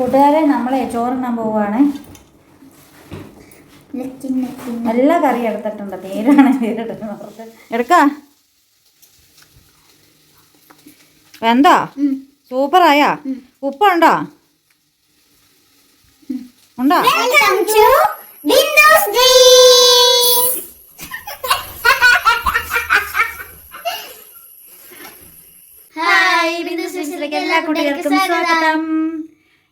കൂട്ടുകാരെ നമ്മളെ ചോറിനാൻ പോവുകയാണ് എല്ലാ കറി എടുത്തിട്ടുണ്ട്. നേരാണ് നേരിടുന്നത് എടുക്കാ? എന്താ സൂപ്പറായാ. ഉപ്പുണ്ടോ? ഉണ്ടോ? ഹായ് എല്ലാ കുട്ടികൾക്കും സ്വാഗതം.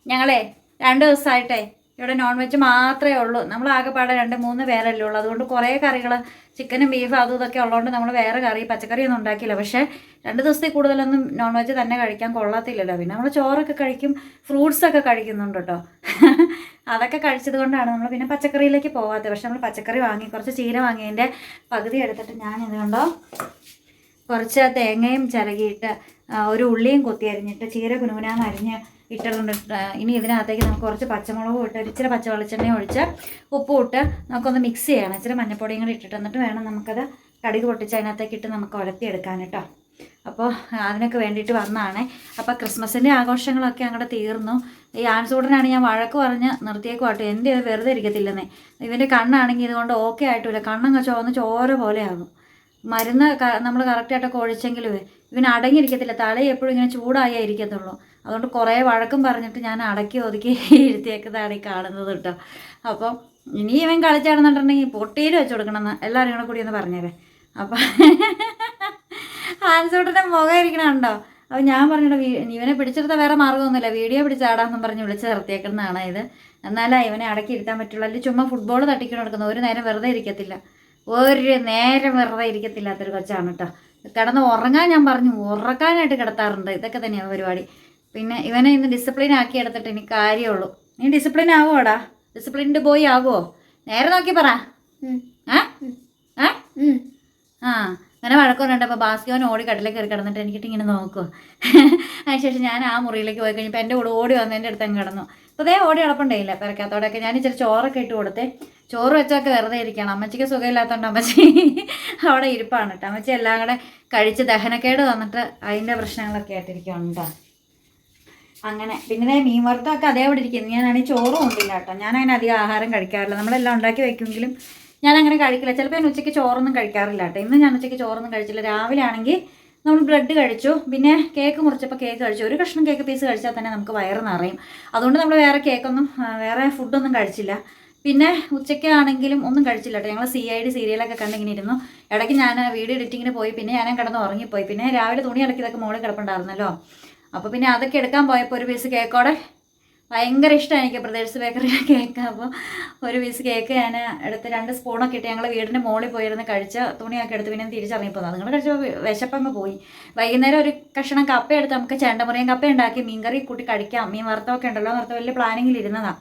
ഞങ്ങളെ രണ്ട് ദിവസമായിട്ടേ ഇവിടെ നോൺ വെജ് മാത്രമേ ഉള്ളൂ. നമ്മൾ ആകെപ്പാടെ രണ്ട് മൂന്ന് പേരല്ലേ ഉള്ളൂ. അതുകൊണ്ട് കുറേ കറികൾ ചിക്കനും ബീഫും അതും ഇതൊക്കെ ഉള്ളതുകൊണ്ട് നമ്മൾ വേറെ കറി പച്ചക്കറി ഒന്നും ഉണ്ടാക്കിയില്ല. പക്ഷേ രണ്ട് ദിവസത്തിൽ കൂടുതലൊന്നും നോൺ വെജ് തന്നെ കഴിക്കാൻ കൊള്ളത്തില്ലല്ലോ. പിന്നെ നമ്മൾ ചോറൊക്കെ കഴിക്കും ഫ്രൂട്ട്സൊക്കെ കഴിക്കുന്നുണ്ട് കേട്ടോ. അതൊക്കെ കഴിച്ചത് കൊണ്ടാണ് നമ്മൾ പിന്നെ പച്ചക്കറിയിലേക്ക് പോകാത്തത് പക്ഷെ നമ്മൾ പച്ചക്കറി വാങ്ങി കുറച്ച് ചീര വാങ്ങിയതിന്റെ പകുതി എടുത്തിട്ട് ഞാൻ ഇതുകൊണ്ടോ കുറച്ച് തേങ്ങയും ചിരകിയിട്ട് ഒരു ഉള്ളിയും കൊത്തി അരിഞ്ഞിട്ട് ചീര കുനുകുനാന്ന് അരിഞ്ഞ് ഇട്ടിട്ടുണ്ട്. ആ, ഇനി ഇതിനകത്തേക്ക് നമുക്ക് കുറച്ച് പച്ചമുളകും ഇട്ട് ഇച്ചിരി പച്ച വെളിച്ചെണ്ണയും ഒഴിച്ച് ഉപ്പും ഇട്ട് നമുക്കൊന്ന് മിക്സ് ചെയ്യണം. ഇച്ചിരി മഞ്ഞപ്പൊടിയും കൂടി ഇട്ടിട്ട് എന്നിട്ട് വേണം നമുക്കത് കടുക് പൊട്ടിച്ച് അതിനകത്തേക്ക് ഇട്ട് നമുക്ക് ഉലത്തിയെടുക്കാൻ കേട്ടോ. അപ്പോൾ അതിനൊക്കെ വേണ്ടിയിട്ട് വന്നതാണ്. അപ്പോൾ ക്രിസ്മസിന്റെ ആഘോഷങ്ങളൊക്കെ അങ്ങോട്ട് തീർന്നു. ഈ ആൻസൂടനാണ് ഞാൻ വഴക്ക് പറഞ്ഞ് നിർത്തിയേക്കുവാട്ടോ. എന്റെ ഇത് വെറുതെ ഇരിക്കത്തില്ലെന്നേ. ഇവന്റെ കണ്ണാണെങ്കിൽ ഇതുകൊണ്ട് ഓക്കെ ആയിട്ടില്ല. കണ്ണങ്ങ് ചുവന്ന് ചോര പോലെയാകും. മരുന്ന് നമ്മൾ കറക്റ്റായിട്ടൊക്കെ ഒഴിച്ചെങ്കിലും ഇവൻ അടങ്ങിയിരിക്കത്തില്ല. തല എപ്പോഴും ഇങ്ങനെ ചൂടായേ ഇരിക്കത്തുള്ളൂ. അതുകൊണ്ട് കുറേ വഴക്കും പറഞ്ഞിട്ട് ഞാൻ അടക്കി ഒതുക്കി ഇരുത്തിയേക്കുന്നതാണ് ഈ കാണുന്നത് കേട്ടോ. അപ്പം ഇനി ഇവൻ കളിച്ചാണെന്നുണ്ടെങ്കിൽ പൊട്ടിയിൽ വെച്ച് കൊടുക്കണമെന്ന് എല്ലാവരും കൂടെ കൂടി ഒന്ന് പറഞ്ഞേരെ. അപ്പം ഹാൻസോട്ടിന്റെ മുഖം ഇരിക്കണുണ്ടോ? അപ്പം ഞാൻ പറഞ്ഞിട്ട് ഇവനെ പിടിച്ചെടുത്ത വേറെ മാർഗമൊന്നുമില്ല വീഡിയോ പിടിച്ചാടാന്നും പറഞ്ഞ് വിളിച്ച് നിർത്തിയേക്കുന്നതാണ് ഇത്. എന്നാലേ ഇവനെ അടക്കി ഇരുത്താൻ പറ്റുള്ളൂ. അല്ലെങ്കിൽ ചുമ്മാ ഫുട്ബോൾ തട്ടിക്കണം നടക്കുന്നു ഒരു നേരം വെറുതെ ഇരിക്കത്തില്ല. ഒരു നേരം വെറുതെ ഇരിക്കത്തില്ലാത്തൊരു കൊച്ചാണ് കേട്ടോ. കിടന്ന് ഉറങ്ങാൻ ഞാൻ പറഞ്ഞു. ഉറക്കാനായിട്ട് കിടത്താറുണ്ട്. ഇതൊക്കെ തന്നെയാണ് പരിപാടി. പിന്നെ ഇവനെ ഇന്ന് ഡിസിപ്ലിൻ ആക്കി എടുത്തിട്ട് എനിക്ക് കാര്യമുള്ളൂ. നീ ഡിസിപ്ലിൻ ആവുമോടാ ഡിസിപ്ലിൻഡ് ബോയ് ആവുമോ നേരെ നോക്കി പറ. ആ? ആ? അങ്ങനെ വഴക്ക് പറഞ്ഞിട്ടപ്പോൾ ബാസ്കോൻ ഓടി കട്ടിലേക്ക് കയറി കിടന്നിട്ട് എനിക്കിട്ട് ഇങ്ങനെ നോക്കുക അതിനുശേഷം ഞാൻ ആ മുറിയിലേക്ക് പോയി കഴിഞ്ഞപ്പോൾ എന്റെ കൂടെ ഓടി വന്ന് എന്റെ അടുത്ത് അങ്ങ് കിടന്നു. അപ്പോൾ അതേ ഓടി കിടപ്പുണ്ടായില്ല പെരക്കാത്തോടെയൊക്കെ ഞാൻ ഇച്ചിരി ചോറൊക്കെ ഇട്ട് കൊടുത്തേ. ചോറ് വെച്ചൊക്കെ വെറുതെ ഇരിക്കണം. അമ്മച്ചിക്ക് സുഖമില്ലാത്തതുകൊണ്ട് അമ്മച്ചി അവിടെ ഇരിപ്പാണ് കേട്ടോ. അമ്മച്ചി എല്ലാം കൂടെ കഴിച്ച് ദഹനക്കേട് വന്നിട്ട് അതിന്റെ പ്രശ്നങ്ങളൊക്കെ ആയിട്ടിരിക്കുകയാണ് കേട്ടോ. അങ്ങനെ. പിന്നെ മീൻ വറുത്തമൊക്കെ അതേപോലെ ഇരിക്കുന്നു. ഞാനാണെങ്കിൽ ചോറും ഉണ്ടില്ല കേട്ടോ. ഞാൻ അങ്ങനെ അധികം ആഹാരം കഴിക്കാറില്ല. നമ്മളെല്ലാം ഉണ്ടാക്കി വയ്ക്കുമെങ്കിലും ഞാൻ അങ്ങനെ കഴിക്കില്ല. ചിലപ്പോൾ ഞാൻ ഉച്ചയ്ക്ക് ചോറൊന്നും കഴിക്കാറില്ല കേട്ടോ. ഇന്ന് ഞാൻ ഉച്ചയ്ക്ക് ചോറൊന്നും കഴിച്ചില്ല. രാവിലെ ആണെങ്കിൽ നമ്മൾ ബ്രെഡ് കഴിച്ചു. പിന്നെ കേക്ക് മുറിച്ചപ്പോൾ കേക്ക് കഴിച്ചു. ഒരു കഷ്ണം കേക്ക് പീസ് കഴിച്ചാൽ തന്നെ നമുക്ക് വയറ് നിറയും. അതുകൊണ്ട് നമ്മൾ വേറെ കേക്കൊന്നും വേറെ ഫുഡൊന്നും കഴിച്ചില്ല. പിന്നെ ഉച്ചയ്ക്കാണെങ്കിലും ഒന്നും കഴിച്ചില്ല കേട്ടോ. ഞങ്ങൾ സി ഐ ഡി സീരിയലൊക്കെ കണ്ടിങ്ങനെ ഇരുന്നു. ഇടയ്ക്ക് ഞാൻ വീഡിയോ എഡിറ്റിങ്ങിന് പോയി. പിന്നെ ഞാൻ കിടന്ന് ഉറങ്ങിപ്പോയി. പിന്നെ രാവിലെ തുണി ഇടയ്ക്ക് ഇതൊക്കെ മോളിൽ കിടപ്പുണ്ടായിരുന്നല്ലോ. അപ്പോൾ പിന്നെ അതൊക്കെ എടുക്കാൻ പോയപ്പോൾ ഒരു പീസ് കേക്കോടെ ഭയങ്കര ഇഷ്ടമാണ് എനിക്ക് പ്രദേശ് ബേക്കറി കേക്ക് അപ്പോൾ ഒരു പീസ് കേക്ക് ഞാൻ എടുത്ത് രണ്ട് സ്പൂണൊക്കെ ഇട്ട് ഞങ്ങൾ വീടിന്റെ മുകളിൽ പോയിരുന്ന് കഴിച്ച തുണിയൊക്കെ എടുത്ത് പിന്നെ തിരിച്ചറിഞ്ഞപ്പോൾ നിങ്ങൾ കഴിച്ചപ്പോൾ വിശപ്പങ്ങ് പോയി. വൈകുന്നേരം ഒരു കഷ്ണം കപ്പ എടുത്ത് നമുക്ക് ചേണ്ടമുറിയും കപ്പ ഉണ്ടാക്കി മീൻകറി കൂട്ടി കഴിക്കാം. മീൻ വറുത്തമൊക്കെ ഉണ്ടല്ലോ എന്ന് വലിയ പ്ലാനിങ്ങിൽ ഇരുന്നതാണ്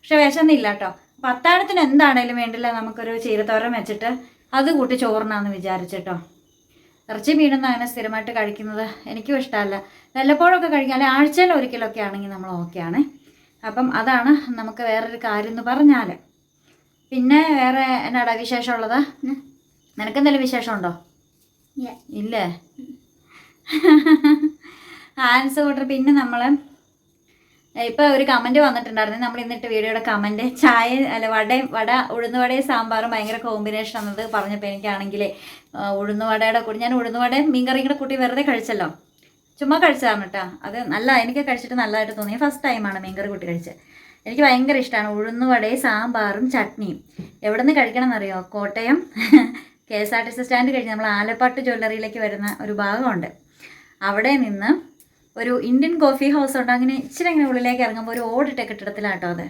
പക്ഷെ വിശന്നില്ല കേട്ടോ. അപ്പോൾ അത്താഴത്തിന് എന്താണേലും വേണ്ടില്ല നമുക്കൊരു ചീരത്തോരം വെച്ചിട്ട് അത് കൂട്ടി ചോറിനാന്ന് വിചാരിച്ചിട്ടോ ഇറച്ചി മീനൊന്നും അങ്ങനെ സ്ഥിരമായിട്ട് കഴിക്കുന്നത് എനിക്കും ഇഷ്ടമല്ല. വല്ലപ്പോഴൊക്കെ കഴിക്കാം. അല്ലെങ്കിൽ ആഴ്ചയിൽ ഒരിക്കലൊക്കെ ആണെങ്കിൽ നമ്മൾ ഓക്കെയാണ് അപ്പം അതാണ് നമുക്ക് വേറൊരു കാര്യം എന്ന് പറഞ്ഞാൽ പിന്നെ വേറെ എന്നാടാ വിശേഷമുള്ളത് നിനക്ക് എന്തെങ്കിലും വിശേഷമുണ്ടോ ഇല്ലേ. ആൻസ് കൂട്ടർ പിന്നെ നമ്മൾ ഇപ്പോൾ ഒരു കമന്റ് വന്നിട്ടുണ്ടായിരുന്നു. നമ്മൾ ഇന്നിട്ട് വീഡിയോയുടെ കമന്റ് ചായ അല്ല വടയും വട ഉഴുന്നുവടയും സാമ്പാറും ഭയങ്കര കോമ്പിനേഷൻ എന്നത് പറഞ്ഞപ്പോൾ എനിക്കാണെങ്കിൽ ഉഴുന്നുവടയുടെ കൂടി ഞാൻ ഉഴുന്നുവടയും മീൻകറിയും കൂടെ കൂട്ടി വെറുതെ കഴിച്ചല്ലോ. ചുമ്മാ കഴിച്ചതാണ് കേട്ടോ. അത് നല്ല എനിക്ക് കഴിച്ചിട്ട് നല്ലതായിട്ട് തോന്നി. ഫസ്റ്റ് ടൈമാണ് മീൻകറി കൂട്ടി കഴിച്ചത്. എനിക്ക് ഭയങ്കര ഇഷ്ടമാണ് ഉഴുന്നുവടയും സാമ്പാറും ചട്നിയും. എവിടെ നിന്ന് കഴിക്കണം എന്നറിയോ Kottayam K S R T C stand കഴിഞ്ഞ് നമ്മൾ ആലപ്പാട്ട് ജ്വല്ലറിയിലേക്ക് വരുന്ന ഒരു ഭാഗമുണ്ട്. അവിടെ നിന്ന് ഒരു ഇന്ത്യൻ കോഫി ഹൗസ് ഉണ്ട്. അങ്ങനെ ഇച്ചിരി അങ്ങനെ ഉള്ളിലേക്ക് ഇറങ്ങുമ്പോൾ ഒരു ഓടിട്ട കെട്ടിടത്തിലാട്ടോ അത്.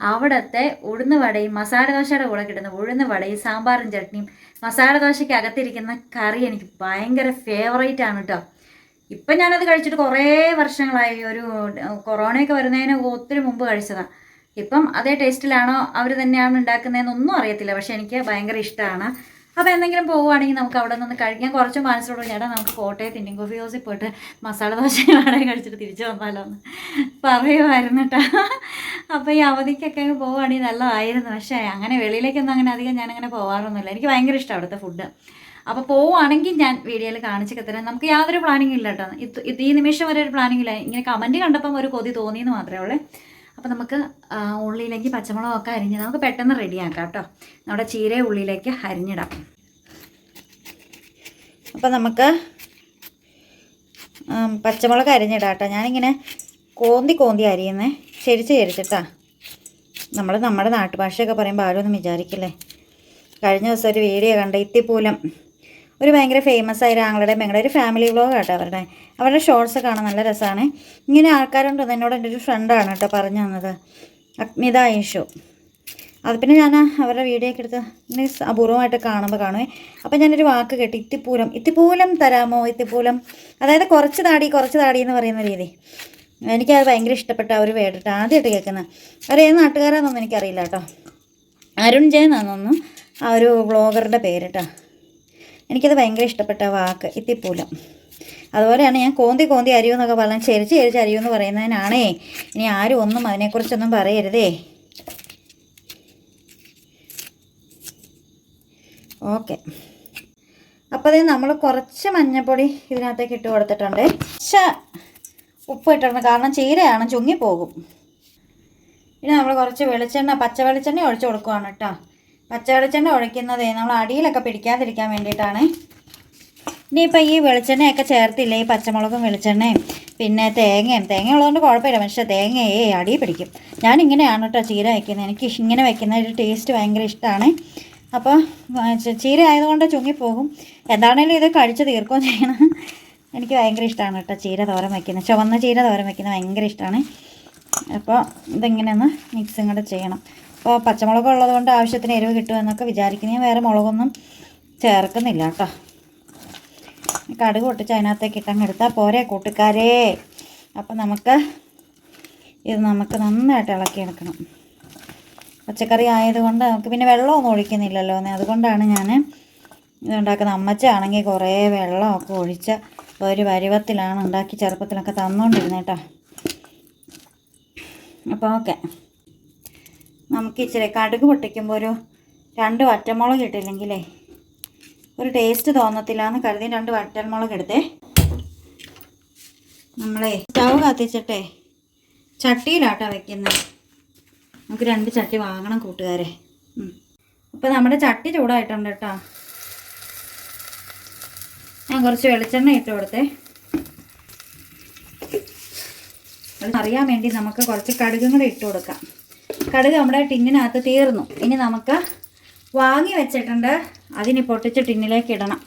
അവിടുത്തെ ഉഴുന്ന് വടയും മസാല ദോശയുടെ കൂടെ കിട്ടുന്ന ഉഴുന്ന് വടയും സാമ്പാറും ചട്നിയും മസാല ദോശയ്ക്ക് അകത്തിരിക്കുന്ന കറി എനിക്ക് ഭയങ്കര ഫേവറേറ്റ് ആണ് കേട്ടോ. ഇപ്പം ഞാനത് കഴിച്ചിട്ട് കുറേ വർഷങ്ങളായി. ഒരു കൊറോണയൊക്കെ വരുന്നതിന് ഒത്തിരി മുമ്പ് കഴിച്ചതാണ് ഇപ്പം അതേ ടേസ്റ്റിലാണോ അവർ തന്നെയാണ് ഉണ്ടാക്കുന്നതെന്നൊന്നും അറിയത്തില്ല. പക്ഷെ എനിക്ക് ഭയങ്കര ഇഷ്ടമാണ് അപ്പോൾ എന്തെങ്കിലും പോവുകയാണെങ്കിൽ നമുക്ക് അവിടെ നിന്ന് കഴിക്കാൻ കുറച്ച് മനസ്സിലോട് ചേട്ടാ നമുക്ക് കോട്ടയത്ത് ഇന്ത്യൻ കോഫി ഹൗസിൽ പോയിട്ട് മസാല ദോശ കഴിച്ചിട്ട് തിരിച്ചു വന്നാലോ എന്ന്. പറയുമായിരുന്നു കേട്ടോ അപ്പോൾ ഈ അവധിക്കൊക്കെ പോവുകയാണെങ്കിൽ നല്ലതായിരുന്നു. പക്ഷേ അങ്ങനെ വെളിയിലേക്കൊന്നും അങ്ങനെ അധികം ഞാനങ്ങനെ പോകാറൊന്നുമില്ല എനിക്ക് ഭയങ്കര ഇഷ്ടമാണ് അവിടുത്തെ ഫുഡ് അപ്പോൾ പോവുകയാണെങ്കിൽ ഞാൻ വീഡിയോയിൽ കാണിച്ചൊക്കെ തരാം. നമുക്ക് യാതൊരു പ്ലാനിങ് ഇല്ല കേട്ടോ. ഇത് ഈ നിമിഷം വരെ ഒരു പ്ലാനിങ് ഇല്ല. ഇങ്ങനെ കമന്റ് കണ്ടപ്പം ഒരു കൊതി തോന്നിയെന്ന് മാത്രമേ ഉള്ളൂ. അപ്പോൾ നമുക്ക് ഉള്ളിയിലേക്ക് പച്ചമുളകൊക്കെ അരിഞ്ഞ് നമുക്ക് പെട്ടെന്ന് റെഡിയാക്കാം കേട്ടോ. നമ്മുടെ ചീര ഉള്ളിയിലേക്ക് അരിഞ്ഞിടാം. അപ്പോൾ നമുക്ക് പച്ചമുളക് അരിഞ്ഞിടാം കേട്ടോ. ഞാനിങ്ങനെ കോന്തി കോന്തി അരിയുന്നേ. ചെരിച്ച് ചെരിച്ചിട്ടാ. നമ്മൾ നമ്മുടെ നാട്ടുഭാഷയൊക്കെ പറയുമ്പോൾ ആരും ഒന്നും വിചാരിക്കില്ലേ? കഴിഞ്ഞ ദിവസം ഒരു വീഡിയോ കണ്ട ഇത്തിപ്പൂലം. ഒരു ഭയങ്കര ഫേമസ് ആയ ആങ്ങളുടെ ഞങ്ങളുടെ ഒരു ഫാമിലി വ്ലോഗ് കേട്ടോ അവരുടെ. അവരുടെ ഷോർട്സ് കാണാൻ നല്ല രസമാണ് ഇങ്ങനെ ആൾക്കാരുണ്ട്. എന്നോട് എന്റെ ഒരു ഫ്രണ്ടാണ് കേട്ടോ പറഞ്ഞു തന്നത്. അഗ്നിത യേശു. അത് പിന്നെ ഞാൻ അവരുടെ വീഡിയോ ഒക്കെ എടുത്ത് ഇങ്ങനെ അപൂർവമായിട്ട് കാണുമ്പോൾ കാണുമേ അപ്പോൾ ഞാനൊരു വാക്ക് കേട്ടി ഇത്തിപ്പൂലം ഇത്തിപ്പൂലം തരാമോ? ഇത്തിപ്പൂലം അതായത് കുറച്ച് താടി കുറച്ച് താടി എന്ന് പറയുന്ന രീതി. എനിക്കത് ഭയങ്കര ഇഷ്ടപ്പെട്ട ഒരു വേടിട്ട് ആദ്യമായിട്ട് കേൾക്കുന്നത് അവർ ഏത് നാട്ടുകാരാണെന്നൊന്നും എനിക്കറിയില്ല കേട്ടോ. അരുൺ ജയൻ എന്നാണെന്നു ആ ഒരു വ്ളോഗറുടെ പേര് എനിക്കത് ഭയങ്കര ഇഷ്ടപ്പെട്ട വാക്ക് ഇത്തിപ്പൂലം. അതുപോലെയാണ് ഞാൻ കോന്തി കോന്തി അരിയൂ എന്നൊക്കെ പറഞ്ഞാൽ ചെരിച്ച് ചെരിച്ച് അരിയൂ എന്ന് പറയുന്നതിനാണേ. ഇനി ആരും ഒന്നും അതിനെക്കുറിച്ചൊന്നും പറയരുതേ. ഓക്കെ. അപ്പോൾ അതേ നമ്മൾ കുറച്ച് മഞ്ഞൾപ്പൊടി ഇതിനകത്തേക്ക് ഇട്ട് കൊടുത്തിട്ടുണ്ട്. പക്ഷേ ഉപ്പ് ഇട്ടിട്ടുണ്ട്. കാരണം ചീരയാണ് ചുങ്ങിപ്പോകും. ഇനി നമ്മൾ കുറച്ച് വെളിച്ചെണ്ണ പച്ച വെളിച്ചെണ്ണ ഒഴിച്ചു കൊടുക്കുവാണ് കേട്ടോ. പച്ച ഒഴിക്കുന്നത് നമ്മൾ അടിയിലൊക്കെ പിടിക്കാതിരിക്കാൻ വേണ്ടിയിട്ടാണ്. ഇനിയിപ്പോൾ ഈ വെളിച്ചെണ്ണയൊക്കെ ചേർത്തില്ലേ ഈ പച്ചമുളകും വെളിച്ചെണ്ണയും പിന്നെ തേങ്ങയും. തേങ്ങ ഉള്ളതുകൊണ്ട് കുഴപ്പമില്ല പക്ഷേ തേങ്ങയേ അടി പിടിക്കും. ഞാൻ ഇങ്ങനെയാണ് കേട്ടോ ചീര വയ്ക്കുന്നത് എനിക്ക് ഇങ്ങനെ വയ്ക്കുന്ന ഒരു ടേസ്റ്റ് ഭയങ്കര ഇഷ്ടമാണ്. അപ്പോൾ ചീര ആയതുകൊണ്ട് ചുങ്ങിപ്പോകും. എന്താണേലും ഇത് കഴിച്ച് തീർക്കുകയും ചെയ്യണം. എനിക്ക് ഭയങ്കര ഇഷ്ടമാണ് കേട്ടോ ചീര തോരൻ വയ്ക്കുന്നത് ചുവന്ന ചീര തോരൻ വയ്ക്കുന്നത് ഭയങ്കര ഇഷ്ടമാണ്. അപ്പോൾ ഇതിങ്ങനെ ഒന്ന് മിക്സും കൂടെ ചെയ്യണം. അപ്പോൾ പച്ചമുളക് ഉള്ളതുകൊണ്ട് ആവശ്യത്തിന് എരിവ് കിട്ടുമെന്നൊക്കെ വിചാരിക്കുന്നു. ഞാൻ വേറെ മുളകൊന്നും ചേർക്കുന്നില്ല കേട്ടോ. കടുക് പൊട്ടിച്ച് അതിനകത്തേക്ക് ഇട്ടങ്ങ് എടുത്താൽ പോരെ കൂട്ടുകാരേ. അപ്പം നമുക്ക് ഇത് നമുക്ക് നന്നായിട്ട് ഇളക്കി എടുക്കണം പച്ചക്കറി ആയതുകൊണ്ട് നമുക്ക് പിന്നെ വെള്ളമൊന്നും ഒഴിക്കുന്നില്ലല്ലോ അതുകൊണ്ടാണ് ഞാൻ ഇതുണ്ടാക്കുന്നത് അമ്മച്ചാണെങ്കിൽ കുറേ വെള്ളമൊക്കെ ഒഴിച്ച് ഒരു പരുവത്തിലാണ് ഉണ്ടാക്കി ചെറുപ്പത്തിലൊക്കെ തന്നുകൊണ്ടിരുന്നത് കേട്ടോ. അപ്പോൾ ഓക്കെ. നമുക്ക് ഇച്ചിരി കടുക് പൊട്ടിക്കുമ്പോൾ ഒരു രണ്ട് വറ്റമുളക് ഇട്ടില്ലെങ്കിലേ ഒരു ടേസ്റ്റ് തോന്നത്തില്ല എന്ന് കരുതി രണ്ട് വറ്റൽമുളക് എടുത്തേ. നമ്മളെ സ്റ്റവ് കത്തിച്ചിട്ടേ ചട്ടിയിലാട്ടാ വെക്കുന്നത് നമുക്ക് രണ്ട് ചട്ടി വാങ്ങണം കൂട്ടുകാരെ. അപ്പോൾ നമ്മുടെ ചട്ടി ചൂടായിട്ടുണ്ട് കേട്ടോ. ഞാൻ കുറച്ച് വെളിച്ചെണ്ണ ഇട്ട് കൊടുത്തേ. അറിയാൻ വേണ്ടി നമുക്ക് കുറച്ച് കടുകും കൂടെ ഇട്ട് കൊടുക്കാം. കടുക് നമ്മുടെ ടിന്നിനകത്ത് തീർന്നു. ഇനി നമുക്ക് വാങ്ങി വെച്ചിട്ടുണ്ട്. അതിനി പൊട്ടിച്ച് ടിന്നിലേക്ക് ഇടണം.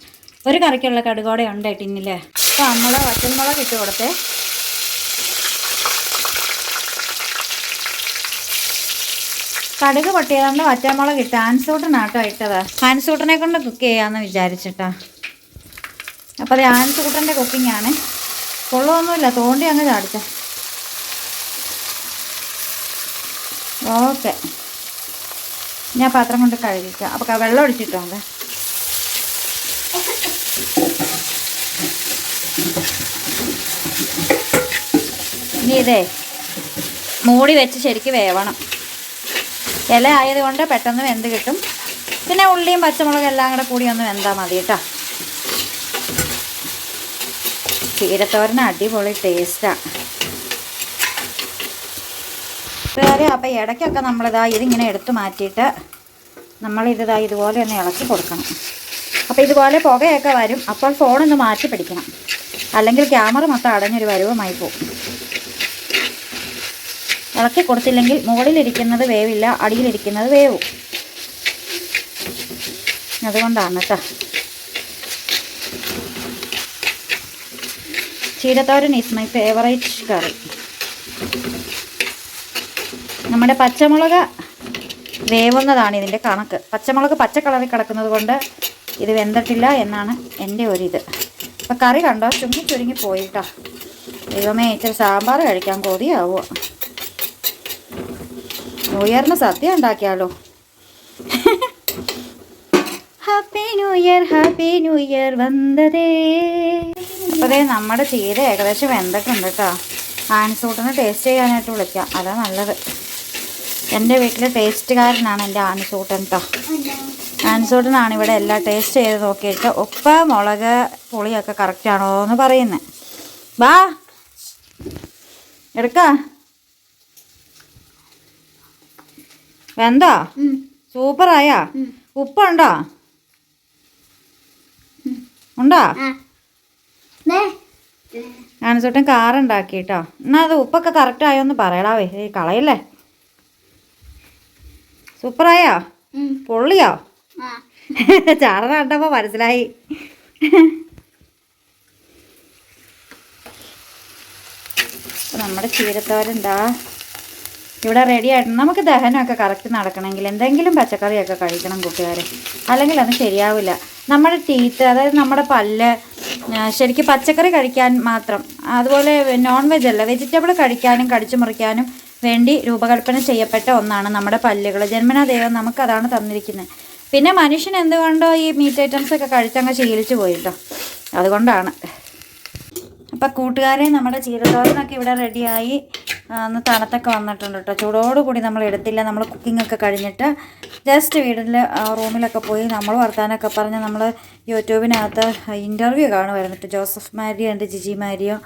ഒരു കറിക്കുള്ള കടുകോടെ ഉണ്ട് ടിന്നിൽ അപ്പോൾ നമ്മൾ വറ്റൻമുളക് ഇട്ട് കൊടുത്തേ. കടുക് പൊട്ടിയതുകൊണ്ട് വറ്റൻമുളക് ഇട്ട് ആൻസൂട്ടനാട്ടോ ഇട്ടത്. ആൻസൂട്ടനെ കൊണ്ട് കുക്ക് ചെയ്യാമെന്ന് വിചാരിച്ചിട്ടാ. അപ്പോൾ അത് ആൻസൂട്ടന്റെ കുക്കിംഗ് ആണ്. കൊള്ളൊന്നുമില്ല തോണ്ടി അങ്ങ് ചാടിച്ച. ഓക്കെ. ഞാൻ പാത്രം കൊണ്ട് കഴുകിക്കാം. അപ്പോൾ വെള്ളം ഒഴിച്ചിട്ടുണ്ട് ഇനി ഇതേ മൂടി വെച്ച് ശരിക്ക് വേവണം. ഇല ആയതുകൊണ്ട് പെട്ടെന്ന് വെന്ത് കിട്ടും. പിന്നെ ഉള്ളിയും പച്ചമുളകും എല്ലാം കൂടെ കൂടി ഒന്ന് വെന്താൽ മതി കേട്ടോ. ചീരത്തോരന് അടിപൊളി ടേസ്റ്റാണ് വേറെ അപ്പോൾ ഇടയ്ക്കൊക്കെ നമ്മളിതാ ഇതിങ്ങനെ എടുത്ത് മാറ്റിയിട്ട് നമ്മളിതാ ഇതുപോലെ ഒന്ന് ഇളക്കി കൊടുക്കണം. അപ്പോൾ ഇതുപോലെ പുകയൊക്കെ വരും. അപ്പോൾ ഫോണൊന്ന് മാറ്റി പിടിക്കണം. അല്ലെങ്കിൽ ക്യാമറ മൊത്തം അടഞ്ഞൊരു വരവുമായി പോകും ഇളക്കി കൊടുത്തില്ലെങ്കിൽ മുകളിലിരിക്കുന്നത് വേവില്ല അടിയിലിരിക്കുന്നത് വേവും. അതുകൊണ്ടാണ് കേട്ടോ. ചീരത്തോരൻ ഈസ് മൈ ഫേവറേറ്റ് കറി നമ്മുടെ പച്ചമുളക് വേവുന്നതാണ് ഇതിന്റെ കണക്ക്. പച്ചമുളക് പച്ച കളറിൽ കിടക്കുന്നത് കൊണ്ട് ഇത് വെന്തിട്ടില്ല എന്നാണ് എന്റെ ഒരിത്. അപ്പം കറി കണ്ടോ? ചുങ്ങി ചുരുങ്ങി പോയിട്ടോ ദൈവമേ ഇച്ചിരി സാമ്പാർ കഴിക്കാൻ കൊതിയാവുക. ന്യൂ സദ്യ ഉണ്ടാക്കിയാലോ? Happy new year happy new year വന്നതേ. അപ്പോഴേ നമ്മുടെ ചീര ഏകദേശം വെന്തിട്ടുണ്ട് കേട്ടോ. ആൻസൂട്ടിന് ടേസ്റ്റ് ചെയ്യാനായിട്ട് വിളിക്കാം. അതാ നല്ലത്. എന്റെ വീട്ടിലെ ടേസ്റ്റുകാരനാണ് എന്റെ ആൻസൂട്ടൻ കേട്ടോ ആൻസൂട്ടനാണ് ഇവിടെ എല്ലാം ടേസ്റ്റ് ചെയ്ത് നോക്കിയിട്ട് ഉപ്പ് മുളക് പുളിയൊക്കെ കറക്റ്റ് ആണോ എന്ന് പറയുന്നത് വാ എടുക്ക. വെന്തോ. സൂപ്പറായാ. ഉപ്പുണ്ടോ? ഉണ്ടോ? ഞാൻ ദേ. കാറുണ്ടാക്കിട്ടോ. കാറുണ്ടാക്കി കേട്ടോ എന്നാ അത് ഉപ്പൊക്കെ കറക്റ്റ് ആയോന്ന് പറയടാവേ ഈ കളയല്ലേ? സൂപ്പറായോ. പൊള്ളിയോ. ചാറ കണ്ടപ്പോ മനസ്സിലായി. നമ്മുടെ ചീരത്തോരൻ എന്താ ഇവിടെ റെഡി ആയിട്ടുണ്ട്. നമുക്ക് ദഹനമൊക്കെ കറക്റ്റ് നടക്കണമെങ്കിൽ എന്തെങ്കിലും പച്ചക്കറിയൊക്കെ കഴിക്കണം കൂട്ടുകാരെ. അല്ലെങ്കിൽ അത് ശരിയാവില്ല. നമ്മുടെ ടീത്ത് അതായത് നമ്മുടെ പല്ല് ശരിക്കും പച്ചക്കറി കഴിക്കാൻ മാത്രം. അതുപോലെ നോൺ വെജ് അല്ല വെജിറ്റബിൾ കഴിക്കാനും കടിച്ചു മുറിക്കാനും വേണ്ടി രൂപകൽപ്പന ചെയ്യപ്പെട്ട ഒന്നാണ് നമ്മുടെ പല്ലുകൾ. ജന്മനാ ദൈവം നമുക്കതാണ് തന്നിരിക്കുന്നത്. പിന്നെ മനുഷ്യൻ എന്തുകൊണ്ടോ ഈ മീറ്റ് ഐറ്റംസ് ഒക്കെ കഴിച്ചങ്ങ് ശീലിച്ചു പോയിട്ടോ അതുകൊണ്ടാണ്. അപ്പം കൂട്ടുകാരെ നമ്മുടെ ചീരത്തോരനൊക്കെ ഇവിടെ റെഡിയായി. ഒന്ന് തണുത്തൊക്കെ വന്നിട്ടുണ്ട് കേട്ടോ. ചൂടോടുകൂടി നമ്മൾ എടുത്തില്ല. നമ്മൾ കുക്കിംഗ് ഒക്കെ കഴിഞ്ഞിട്ട് ജസ്റ്റ് വീടിൽ റൂമിലൊക്കെ പോയി നമ്മൾ വർത്താനൊക്കെ പറഞ്ഞ് നമ്മൾ യൂട്യൂബിനകത്ത് ഇന്റർവ്യൂ കാണുമായിരുന്നു Joseph Mario and Jiji Mario.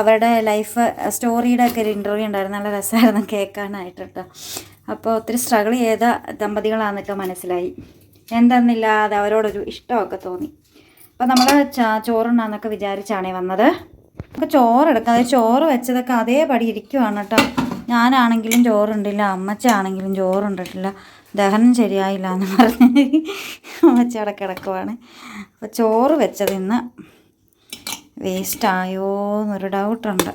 അവരുടെ ലൈഫ് സ്റ്റോറിയുടെ ഒക്കെ ഒരു ഇന്റർവ്യൂ ഉണ്ടായിരുന്നു. നല്ല രസമായിരുന്നു കേൾക്കാനായിട്ട് കേട്ടോ. അപ്പോൾ ഒത്തിരി സ്ട്രഗിൾ ചെയ്ത ദമ്പതികളാണെന്നൊക്കെ മനസ്സിലായി. എന്തെന്നില്ലാതെ അവരോടൊരു ഇഷ്ടമൊക്കെ തോന്നി. അപ്പോൾ നമ്മൾ ചോറുണ്ടാന്നൊക്കെ വിചാരിച്ചാണേ വന്നത്. നമുക്ക് ചോറ് എടുക്കാം അതായത് ചോറ് വെച്ചതൊക്കെ അതേപടി ഇരിക്കുവാണ് കേട്ടോ. ഞാനാണെങ്കിലും ചോറുണ്ടില്ല അമ്മച്ചാണെങ്കിലും ചോറുണ്ടിട്ടില്ല ദഹനം ശരിയായില്ല എന്ന് പറഞ്ഞ് അമ്മച്ച അവിടെ കിടക്കുവാണ്. അപ്പോൾ ചോറ് വെച്ചത് ഇന്ന് വേസ്റ്റായോ എന്നൊരു ഡൗട്ടുണ്ട്.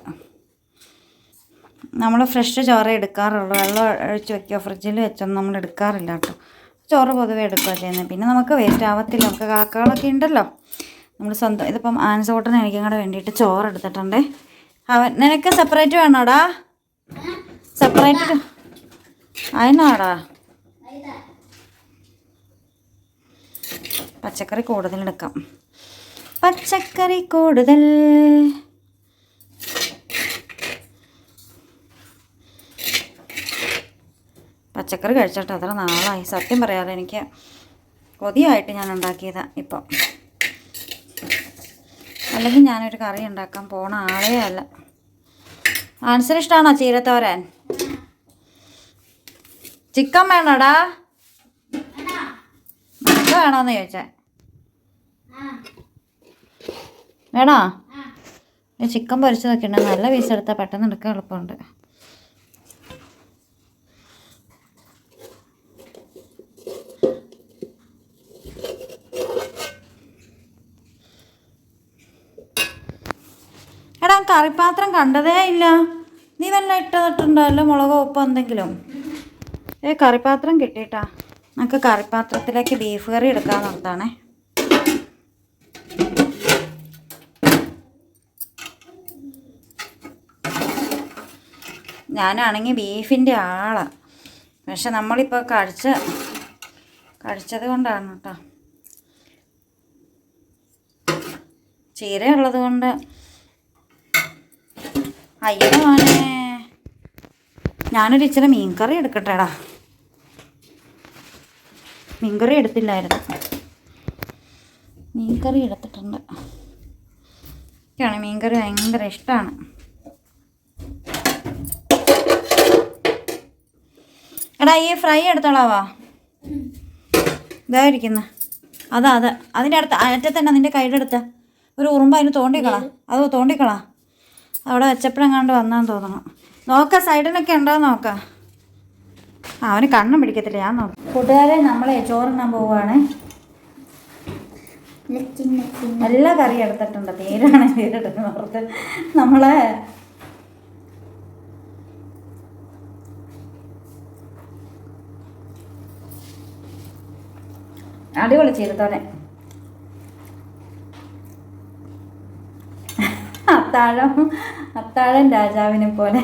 നമ്മൾ ഫ്രഷ് ചോറേ എടുക്കാറുള്ളൂ. വെള്ളം ഒഴിച്ച് വെക്കുക ഫ്രിഡ്ജിൽ വെച്ചൊന്നും നമ്മൾ എടുക്കാറില്ല കേട്ടോ. ചോറ് പൊതുവെ എടുക്കുക ചെയ്യുന്നത് പിന്നെ നമുക്ക് വേസ്റ്റ് ആവത്തില്ല. നമുക്ക് കാക്കകളൊക്കെ ഉണ്ടല്ലോ. നമ്മൾ സ്വന്തം ഇതിപ്പം ആൻസോട്ടന് എനിക്കും കൂടെ വേണ്ടിയിട്ട് ചോറ് എടുത്തിട്ടുണ്ടേ അവൻ നിനക്ക് സെപ്പറേറ്റ് വേണോടാ? സെപ്പറേറ്റ് അതിനാടാ പച്ചക്കറി കൂടുതൽ എടുക്കാം. പച്ചക്കറി കൂടുതൽ. പച്ചക്കറി കഴിച്ചിട്ട് അത്ര നാളായി. സത്യം പറയാതെ എനിക്ക് കൊതിയായിട്ട് ഞാൻ ഉണ്ടാക്കിയതാണ് ഇപ്പം. അല്ലെങ്കിൽ ഞാനൊരു കറി ഉണ്ടാക്കാൻ പോണ ആളേ അല്ല. ആൻസർ ഇഷ്ടമാണോ ചീരത്തോരൻ ചിക്കൻ വേണോടാ? നിനക്ക് വേണോന്ന് ചോദിച്ചേ. വേണോ? ഞാൻ ചിക്കൻ പൊരിച്ചു നോക്കിയിട്ടുണ്ടെങ്കിൽ നല്ല പീസ് എടുത്താൽ പെട്ടെന്ന് എടുക്കാൻ എളുപ്പമുണ്ട് എടാ കറിപ്പാത്രം കണ്ടതേ ഇല്ല. നീ വല്ല ഇട്ടതിട്ടുണ്ടല്ലോ മുളകോ ഉപ്പോ എന്തെങ്കിലും. ഏ കറിപ്പാത്രം കിട്ടിയിട്ടാ. നമുക്ക് കറിപ്പാത്രത്തിലേക്ക് ബീഫ് കറി എടുക്കാൻ നിർത്താണേ ഞാനാണെങ്കിൽ ബീഫിന്റെ ആളാണ് പക്ഷെ നമ്മളിപ്പോൾ കഴിച്ച കഴിച്ചത് കൊണ്ടാണ് കേട്ടോ. ചീര ഉള്ളത് കൊണ്ട് അയ്യോ മോനെ. ഞാനൊരു ഇച്ചിരി മീൻകറി എടുക്കട്ടെടാ. മീൻകറി എടുത്തില്ലായിരുന്നു. മീൻകറി എടുത്തിട്ടുണ്ട്. എനിക്കാണ് മീൻകറി ഭയങ്കര ഇഷ്ടമാണ് എടാ ഈ ഫ്രൈ എടുത്തോളാവാ ഇതായിരിക്കുന്ന അതാ അത്. അതിന്റെ അടുത്ത് അറ്റത്തന്നെ നിന്റെ കൈയുടെ അടുത്ത് ഒരു ഉറുമ്പ് അതിന് തോണ്ടിക്കളാ. അത് തോണ്ടിക്കളാ? അവിടെ വെച്ചപ്പോഴെങ്ങാണ്ട് വന്നാന്ന് തോന്നണം. നോക്ക സൈഡിലൊക്കെ ഉണ്ടോ നോക്ക. അവന് കണ്ണും പിടിക്കത്തില്ല ഞാൻ നോക്കാം. കൂട്ടുകാരെ നമ്മളെ ചോറുണ്ണാൻ പോവാണ്. എല്ലാ കറിയും എടുത്തിട്ടുണ്ട് പേരാണ് നമ്മളെ നമ്മൾ അടിപൊളി ചെയ്തോനെ അത്താഴം. അത്താഴം രാജാവിനെ പോലെ.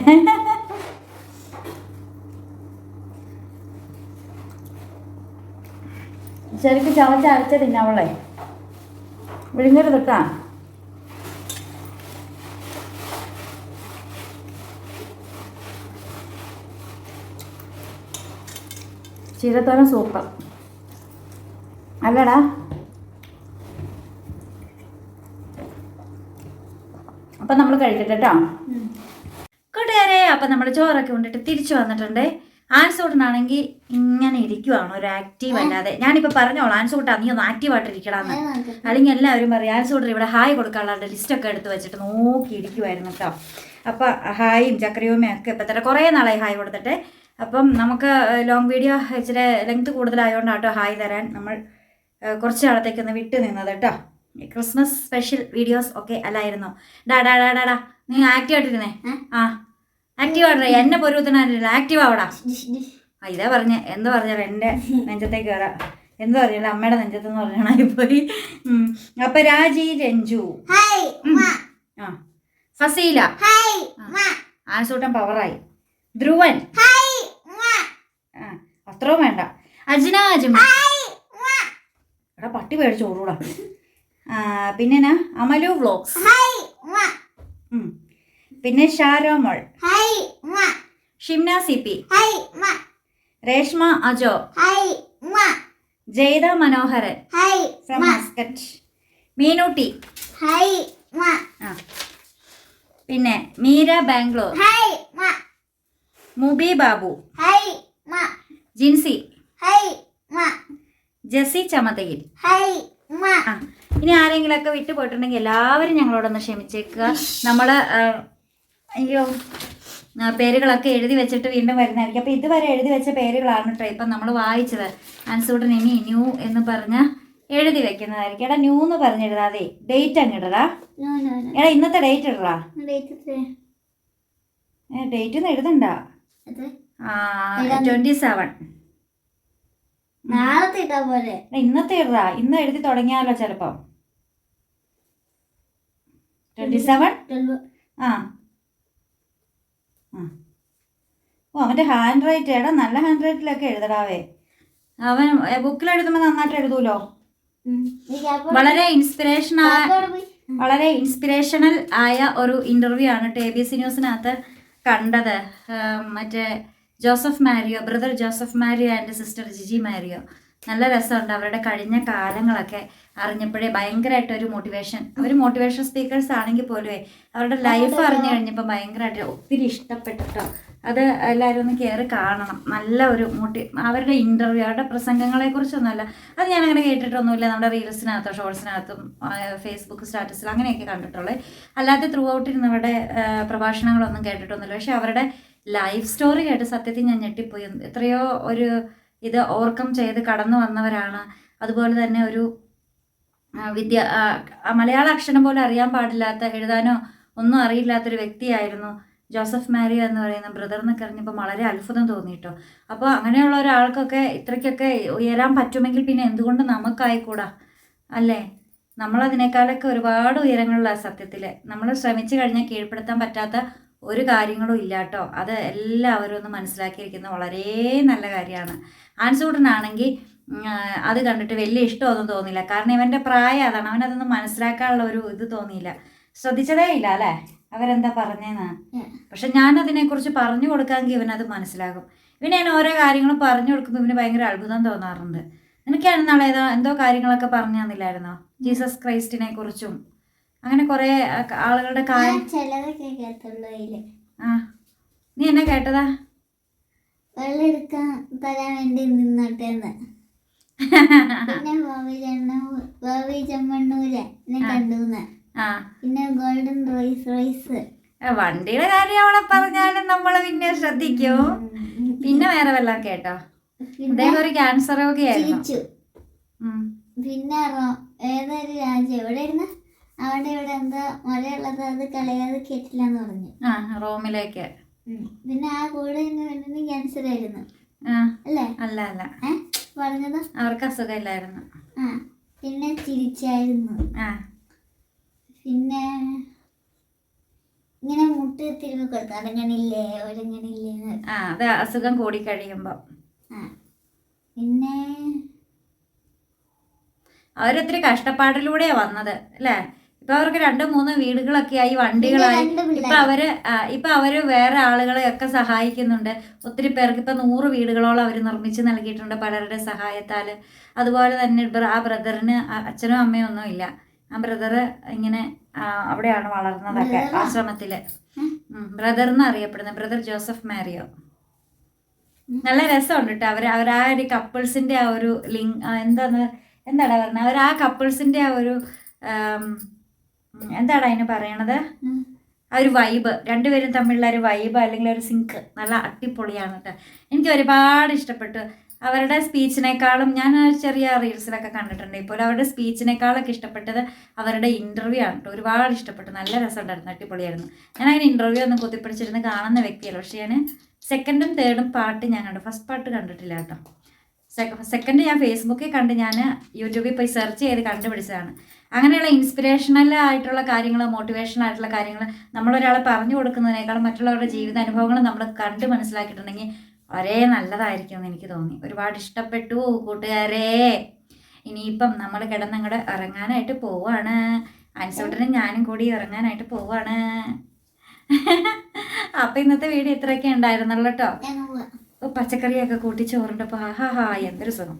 ശരിക്കും ചവച്ച അരച്ച തിന്നവളെ വിഴുങ്ങരുത് കേട്ടാ ചീരത്തോരം സൂപ്പർ. അല്ലടാ. അപ്പം നമ്മൾ കഴിക്കട്ടെ കേട്ടോ. കൂട്ടുകാരെ അപ്പം നമ്മൾ ചോറൊക്കെ കൊണ്ടിട്ട് തിരിച്ചു വന്നിട്ടുണ്ട്. ആൻസൂട്ടനാണെങ്കിൽ ഇങ്ങനെ ഇരിക്കുവാണ് ഒരു ആക്റ്റീവ് അല്ലാതെ. ഞാനിപ്പോൾ പറഞ്ഞോളാം ആൻസൂട്ടാ നീ ഒന്ന് ആക്റ്റീവായിട്ട് ഇരിക്കണമെന്ന്. അല്ലെങ്കിൽ എല്ലാവരും പറയും ആൻസൂട്ടർ ഇവിടെ ഹായ് കൊടുക്കാനുള്ള ലിസ്റ്റൊക്കെ എടുത്ത് വെച്ചിട്ട് നോക്കി ഇരിക്കുമായിരുന്നു കേട്ടോ അപ്പം ഹായും ചക്രയോമയും ഒക്കെ ഇപ്പം തന്നെ കുറേ നാളായി ഹായ് കൊടുത്തിട്ട്. അപ്പം നമുക്ക് ലോങ് വീഡിയോ ഇച്ചിരി ലെങ്ത് കൂടുതലായതുകൊണ്ടാണ് കേട്ടോ ഹായ് തരാൻ നമ്മൾ കുറച്ച് നാളത്തേക്ക് ഒന്ന് വിട്ടു നിന്നത് കേട്ടോ ക്രിസ്മസ് സ്പെഷ്യൽ വീഡിയോസ് ഒക്കെ അല്ലായിരുന്നു? ഡാ ഡാ ഡാ ഡാ ഡാ. നീ ആക്റ്റീവ് ആയിട്ടിരുന്നേ ആ. ആക്റ്റീവ് ആയിട്ടില്ല എന്നെ പൊരുത്തനായിട്ടില്ല ആക്റ്റീവ് ആവടാ. ആ ഇതാ പറഞ്ഞ. എന്ത് പറഞ്ഞാലും എന്റെ നെഞ്ചത്തേക്ക് കയറാം എന്ത് പറഞ്ഞാലും അമ്മയുടെ നെഞ്ചത്തെന്ന് പറഞ്ഞാൽ പോയി. അപ്പൊ രാജി രഞ്ജു. ആ. ഫസീല. ആൻസൂട്ടൻ പവറായി. ധ്രുവൻ. ആ. അത്രയും വേണ്ട. അജ്ന അജ്മ. എടാ പട്ടി പേടിച്ച് ഓടൂടാ ആ പിന്നെ അമലു വ്ലോഗ്സ്. പിന്നെ Sharomol. Shimna C P. Reshma Ajo. Jayitha Manoharan. From Muscat Meenutty പിന്നെ മീര ബാംഗ്ലൂർ. മുബി ബാബു. ജിൻസി. ജസി ചമതയിൽ. ആ ഇനി ആരെങ്കിലുമൊക്കെ വിട്ടു പോയിട്ടുണ്ടെങ്കിൽ എല്ലാവരും ഞങ്ങളോടൊന്ന് ക്ഷമിച്ചേക്കുക. നമ്മൾ അയ്യോ ആ, പേരുകളൊക്കെ എഴുതി വെച്ചിട്ട് വീണ്ടും വരുന്നതായിരിക്കും. അപ്പോൾ ഇതുവരെ എഴുതി വെച്ച പേരുകളാണ് കേട്ടോ ഇപ്പം നമ്മൾ വായിച്ചത്. ആൻസൂട്ടൻ ഇനി ന്യൂ എന്ന് പറഞ്ഞ എഴുതി വെക്കുന്നതായിരിക്കും. എടാ ന്യൂ എന്ന് പറഞ്ഞെഴുതാതെ ഡേറ്റ് അങ്ങ് ഇടടാ. എടാ ഇന്നത്തെ ഡേറ്റ് ഇടടാ. ഡേറ്റ് ഒന്നും എഴുതണ്ട. Twenty twenty seven. നാളത്തെ പോലെ. ഇന്നത്തെ ഇടാ ഇന്ന് എഴുതി തുടങ്ങിയാലോ ചിലപ്പോ? സെവൻ ആ. ഓ അവന്റെ ഹാൻഡ് റൈറ്റ്. എടാ നല്ല ഹാൻഡ് റൈറ്റിലൊക്കെ എഴുതടാവേ. അവൻ ബുക്കിൽ എഴുതുമ്പോൾ നന്നായിട്ട് എഴുതൂലോ? വളരെ ഇൻസ്പിറേഷൻ ആയ വളരെ ഇൻസ്പിറേഷണൽ ആയ ഒരു ഇന്റർവ്യൂ ആണ് ടി ബി സി ന്യൂസിനകത്ത് കണ്ടത്. മറ്റേ Joseph Mario brother Joseph Mario and sister Jiji Mario. നല്ല രസമുണ്ട്. അവരുടെ കഴിഞ്ഞ കാലങ്ങളൊക്കെ അറിഞ്ഞപ്പോഴേ ഭയങ്കരമായിട്ട് ഒരു മോട്ടിവേഷൻ അവർ മോട്ടിവേഷൻ സ്പീക്കേഴ്സ് ആണെങ്കിൽ പോലും അവരുടെ ലൈഫ് അറിഞ്ഞു കഴിഞ്ഞപ്പോൾ ഭയങ്കരമായിട്ട് ഒത്തിരി ഇഷ്ടപ്പെട്ടിട്ടോ. അത് എല്ലാവരും ഒന്ന് കയറി കാണണം. നല്ല ഒരു മോട്ടി അവരുടെ ഇന്റർവ്യൂ അവരുടെ പ്രസംഗങ്ങളെക്കുറിച്ചൊന്നുമല്ല. അത് ഞാൻ അങ്ങനെ കേട്ടിട്ടൊന്നുമില്ല. നമ്മുടെ റീൽസിനകത്തോ ഷോർട്സിനകത്തും ഫേസ്ബുക്ക് സ്റ്റാറ്റസിൽ അങ്ങനെയൊക്കെ കണ്ടിട്ടുള്ളത് അല്ലാതെ ത്രൂ ഔട്ട് ഇരുന്നവരുടെ ആ, പ്രഭാഷണങ്ങളൊന്നും കേട്ടിട്ടൊന്നുമില്ല. പക്ഷെ അവരുടെ ലൈഫ് സ്റ്റോറി കേട്ട് സത്യത്തിൽ ഞാൻ ഞെട്ടിപ്പോയി. എത്രയോ ഒരു ഇത് ഓവർകം ചെയ്ത് കടന്നു വന്നവരാണ്. അതുപോലെ തന്നെ ഒരു വിദ്യ മലയാള അക്ഷരം പോലെ അറിയാൻ പാടില്ലാത്ത എഴുതാനോ ഒന്നും അറിയില്ലാത്തൊരു വ്യക്തിയായിരുന്നു ജോസഫ് മാരി എന്ന് പറയുന്ന ബ്രദർ എന്നൊക്കെ അറിഞ്ഞപ്പോൾ വളരെ അത്ഭുതം തോന്നിയിട്ടോ. അപ്പോൾ അങ്ങനെയുള്ള ഒരാൾക്കൊക്കെ ഇത്രയ്ക്കൊക്കെ ഉയരാൻ പറ്റുമെങ്കിൽ പിന്നെ എന്തുകൊണ്ട് നമുക്കായിക്കൂടാ? അല്ലേ? നമ്മളതിനേക്കാളൊക്കെ ഒരുപാട് ഉയരങ്ങളിലാണ് സത്യത്തിൽ നമ്മൾ ശ്രമിച്ചു കഴിഞ്ഞാൽ കീഴ്പ്പെടുത്താൻ പറ്റാത്ത ഒരു കാര്യങ്ങളും ഇല്ല കേട്ടോ അത് എല്ലാവരും ഒന്ന് മനസ്സിലാക്കിയിരിക്കുന്നത് വളരെ നല്ല കാര്യമാണ്. ആൻസൂട്ടനാണെങ്കിൽ അത് കണ്ടിട്ട് വലിയ ഇഷ്ടമൊന്നും തോന്നില്ല കാരണം ഇവന്റെ പ്രായം അതാണ്. അവനതൊന്നും മനസ്സിലാക്കാനുള്ള ഒരു ഇത് തോന്നിയില്ല. ശ്രദ്ധിച്ചതേ ഇല്ല അല്ലേ? അവരെന്താ പറഞ്ഞേന്ന്. പക്ഷെ ഞാൻ അതിനെക്കുറിച്ച് പറഞ്ഞു കൊടുക്കാമെങ്കിൽ ഇവനത് മനസ്സിലാകും. ഇവന് ഞാൻ ഓരോ കാര്യങ്ങളും പറഞ്ഞു കൊടുക്കുമ്പോൾ ഇവന് ഭയങ്കര അത്ഭുതം തോന്നാറുണ്ട്. നിനക്കാണ് നാളെ ഏതോ എന്തോ കാര്യങ്ങളൊക്കെ പറഞ്ഞു തന്നില്ലായിരുന്നോ ജീസസ് ക്രൈസ്റ്റിനെ കുറിച്ചും അങ്ങനെ കുറേ ആളുകളുടെ ചിലതൊക്കെ കേട്ടുള്ളൂ അതിൽ. ആ നീ എന്നാ കേട്ടതാ? വെള്ളം എടുക്കാൻ തരാൻ വേണ്ടി നിന്നോട്ടെന്ന്. പിന്നെ ബോബി ചെണ്ണ ബോബി ചെമ്മണ്ണൂര് എന്നെ ആ. കണ്ടുന്ന്. ആ. പിന്നെ ഗോൾഡൻ റോയ്സ് റോയ്സ്. ആ, വണ്ടിയുടെ കാര്യം അവളെ പറഞ്ഞാലും നമ്മൾ പിന്നെ ശ്രദ്ധിക്കും. പിന്നെ വേറെ വല്ലതും കേട്ടോ? അദ്ദേഹം ഒരു ക്യാൻസർ രോഗിയായിരുന്നു ആയിരുന്നു. പിന്നെ ഏതൊരു രാജ്യം? എവിടെ ഇരുന്ന് അവിടെ ഇവിടെ എന്താ മഴയുള്ളത് അത് കളയാതെ കേട്ടില്ലെന്ന് പറഞ്ഞു. ആ റോമിലേക്ക്. പിന്നെ ആ കൂടെ വേണ്ടി ക്യാൻസർ ആയിരുന്നു. അല്ലേ? അല്ല അല്ല. പറഞ്ഞത്? അവർക്ക് അസുഖമില്ലായിരുന്നു. ആ പിന്നെ ചിരിച്ചായിരുന്നു. ആ. പിന്നെ ഇങ്ങനെ മുട്ട് തിരുമ്പി കൊടുത്തു. അടങ്ങണില്ലേ ഒരുങ്ങണില്ലേ. ആ അത് അസുഖം കൂടിക്കഴിയുമ്പോൾ ആ. പിന്നെ അവരൊത്തിരി കഷ്ടപ്പാടിലൂടെയാ വന്നത് അല്ലേ? ഇപ്പൊ അവർക്ക് രണ്ട് മൂന്ന് വീടുകളൊക്കെ ആയി വണ്ടികളായി. ഇപ്പൊ അവർ ഇപ്പൊ അവർ വേറെ ആളുകളെ ഒക്കെ സഹായിക്കുന്നുണ്ട്. ഒത്തിരി പേർക്ക് ഇപ്പൊ നൂറ് വീടുകളോളം അവർ നിർമ്മിച്ച് നൽകിയിട്ടുണ്ട് പലരുടെ സഹായത്താൽ. അതുപോലെ തന്നെ ആ ബ്രദറിന് അച്ഛനും അമ്മയും ഒന്നും ഇല്ല. ആ ബ്രദർ ഇങ്ങനെ അവിടെയാണ് വളർന്നതൊക്കെ? ആശ്രമത്തിൽ. ബ്രദർ എന്ന് അറിയപ്പെടുന്നത് ബ്രദർ ജോസഫ് മാരിയോ. നല്ല രസമുണ്ട് കേട്ടോ അവർ അവർ ആ ഒരു കപ്പിൾസിന്റെ ആ ഒരു ലിങ്ക് എന്താന്ന് എന്താണ് പറഞ്ഞത് അവർ ആ കപ്പിൾസിന്റെ ആ ഒരു ആം, എന്താടാ അതിന് പറയണത്. ആ ഒരു വൈബ് രണ്ടുപേരും തമ്മിലുള്ള ഒരു വൈബ് അല്ലെങ്കിൽ ഒരു സിങ്ക് നല്ല അടിപൊളിയാണ് കേട്ടോ എനിക്ക് ഒരുപാട് ഇഷ്ടപ്പെട്ടു. അവരുടെ സ്പീച്ചിനേക്കാളും ഞാൻ ചെറിയ റീൽസിലൊക്കെ കണ്ടിട്ടുണ്ട്. ഇപ്പോൾ അവരുടെ സ്പീച്ചിനേക്കാളൊക്കെ ഇഷ്ടപ്പെട്ടത് അവരുടെ ഇന്റർവ്യൂ ആണ് കേട്ടോ ഒരുപാട് ഇഷ്ടപ്പെട്ടു. നല്ല രസമുണ്ടായിരുന്നു. അടിപൊളിയായിരുന്നു. ഞാൻ അങ്ങനെ ഇന്റർവ്യൂ ഒന്നും കുത്തിപ്പിടിച്ചിരുന്ന് കാണുന്ന വ്യക്തിയല്ല. പക്ഷേ ഞാൻ സെക്കൻഡും തേർഡും പാട്ട് ഞാൻ കണ്ടു. ഫസ്റ്റ് പാട്ട് കണ്ടിട്ടില്ല കേട്ടോ സെക്കൻഡ് ഞാൻ ഫേസ്ബുക്കിൽ കണ്ട് ഞാൻ യൂട്യൂബിൽ പോയി സെർച്ച് ചെയ്ത് കണ്ടുപിടിച്ചതാണ്. അങ്ങനെയുള്ള ഇൻസ്പിറേഷണൽ ആയിട്ടുള്ള കാര്യങ്ങൾ മോട്ടിവേഷൻ ആയിട്ടുള്ള കാര്യങ്ങൾ നമ്മളൊരാളെ പറഞ്ഞു കൊടുക്കുന്നതിനേക്കാൾ മറ്റുള്ളവരുടെ ജീവിത അനുഭവങ്ങൾ നമ്മൾ കണ്ട് മനസ്സിലാക്കിയിട്ടുണ്ടെങ്കിൽ വളരെ നല്ലതായിരിക്കും എന്ന് എനിക്ക് തോന്നി. ഒരുപാട് ഇഷ്ടപ്പെട്ടു കൂട്ടുകാരെ. ഇനിയിപ്പം നമ്മൾ കിടന്നങ്ങോട്ട് ഇറങ്ങാനായിട്ട് പോവാണ്. അനുസോട്ടനും ഞാനും കൂടി ഇറങ്ങാനായിട്ട് പോവാണ്. അപ്പം ഇന്നത്തെ വീഡിയോ ഇത്രയൊക്കെ ഉണ്ടായിരുന്നുള്ളൂ കേട്ടോ പച്ചക്കറിയൊക്കെ കൂട്ടി ചോറിട്ടപ്പോൾ ഹാ ഹാ എന്തൊരു സുഖം.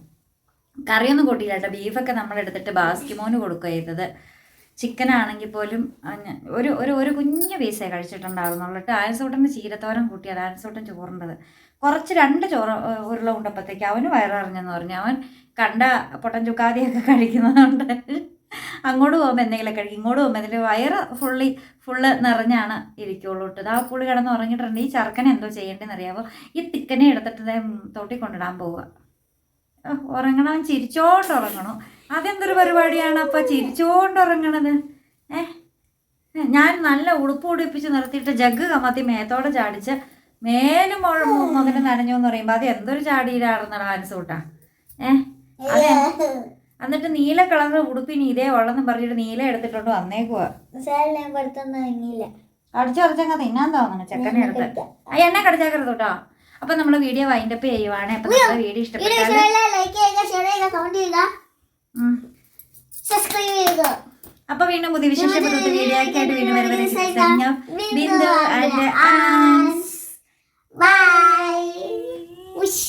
കറിയൊന്നും കൂട്ടിയില്ല കേട്ടോ. ബീഫൊക്കെ നമ്മൾ എടുത്തിട്ട് ബാസ്കിമോന് കൊടുക്കുക ചെയ്തത്. ചിക്കൻ ആണെങ്കിൽ പോലും ഒരു ഒരു ഒരു കുഞ്ഞു പീസേ കഴിച്ചിട്ടുണ്ടാകുന്നുള്ളൂ കേട്ടോ. ആൻസോട്ടന്റെ ചീരത്തോരൻ കൂട്ടിയത്. ആൻസോട്ടൻ ചോറുണ്ടത്. കുറച്ച് രണ്ട് ചോറ് ഉരുള ഉണ്ടപ്പോഴത്തേക്ക് അവന് വയറിറങ്ങെന്ന് പറഞ്ഞു. അവൻ കണ്ട പൊട്ടൻ ചുക്കാതിയൊക്കെ കഴിക്കുന്നതുകൊണ്ട് അങ്ങോട്ട് പോകുമ്പോൾ എന്തെങ്കിലും കഴിക്കും. ഇങ്ങോട്ട് പോകുമ്പോൾ എന്തെങ്കിലും വയറ് ഫുള്ളി ഫുള്ള് നിറഞ്ഞാണ് ഇരിക്കുള്ളൂ കേട്ടോ. ആ പുള്ളി കിടന്ന് ഉറങ്ങിയിട്ടുണ്ട്. ഈ ചർക്കനെ എന്തോ ചെയ്യേണ്ടതെന്ന് അറിയാമോ ഈ തിക്കനെ എടുത്തിട്ട് തോട്ടി കൊണ്ടിടാൻ പോവുക. ഉറങ്ങണം ചിരിച്ചോണ്ട് ഉറങ്ങണം അതെന്തൊരു പരിപാടിയാണ് അപ്പോൾ ചിരിച്ചോണ്ട് ഉറങ്ങണത് ഏ? ഏ, ഞാൻ നല്ല ഉടുപ്പ് ഉടുപ്പിച്ച് നിർത്തിയിട്ട് ജഗ് കമത്തി മേത്തോടെ ചാടിച്ച് മേലും മുതൽ നനഞ്ഞു എന്ന് പറയുമ്പോൾ അത് എന്തൊരു ചാടിയിലാണെന്നുള്ള മനസ്സൂട്ടാ ഏ? അതെ. എന്നിട്ട് നീല കളർ ഉടുപ്പിന് ഇതേ ഉള്ളെന്ന് പറഞ്ഞിട്ട് നീല എടുത്തിട്ടുണ്ട് വന്നേക്കുവാ. അടിച്ചുറച്ചങ്ങ് തിന്നാൻ തോന്നുന്നു ചെക്കനെ എടുത്ത്. എന്നെ കടിച്ചേക്കരുത് കേട്ടോ. അപ്പൊ നമ്മൾ വീഡിയോ വൈൻഡ് അപ്പ് ചെയ്യുവാണ്. അപ്പൊ നമ്മുടെ വീഡിയോ സബ്സ്ക്രൈബ് ചെയ്യുക വീണ്ടും പുതിയ വിശേഷപ്പെട്ട വീഡിയോ ആയിട്ട് വീണ്ടും ബിന്ദു ആൻഡ് ബൈ ഉഷ്